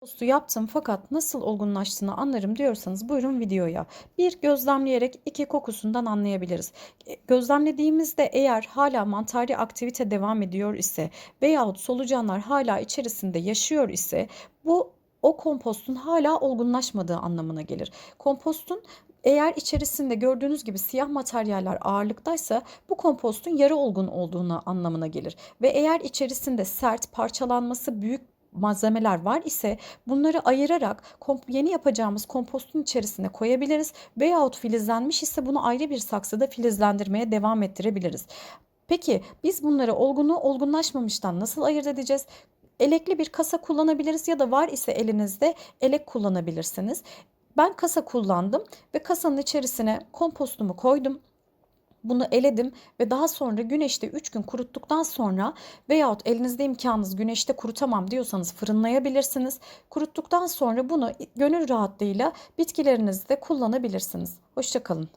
Postu yaptım fakat nasıl olgunlaştığını anlarım diyorsanız buyurun videoya. Bir gözlemleyerek iki kokusundan anlayabiliriz. E, Gözlemlediğimizde eğer hala mantari aktivite devam ediyor ise veyahut solucanlar hala içerisinde yaşıyor ise bu o kompostun hala olgunlaşmadığı anlamına gelir. Kompostun eğer içerisinde gördüğünüz gibi siyah materyaller ağırlıktaysa bu kompostun yarı olgun olduğunu anlamına gelir. Ve eğer içerisinde sert, parçalanması büyük malzemeler var ise bunları ayırarak yeni yapacağımız kompostun içerisine koyabiliriz veyahut filizlenmiş ise bunu ayrı bir saksıda filizlendirmeye devam ettirebiliriz. Peki biz bunları olgunu olgunlaşmamıştan nasıl ayırt edeceğiz? Elekli bir kasa kullanabiliriz ya da var ise elinizde elek kullanabilirsiniz. Ben kasa kullandım ve kasanın içerisine kompostumu koydum. Bunu eledim ve daha sonra güneşte 3 gün kuruttuktan sonra veyahut elinizde imkanınız güneşte kurutamam diyorsanız fırınlayabilirsiniz. Kuruttuktan sonra bunu gönül rahatlığıyla bitkilerinizde kullanabilirsiniz. Hoşçakalın.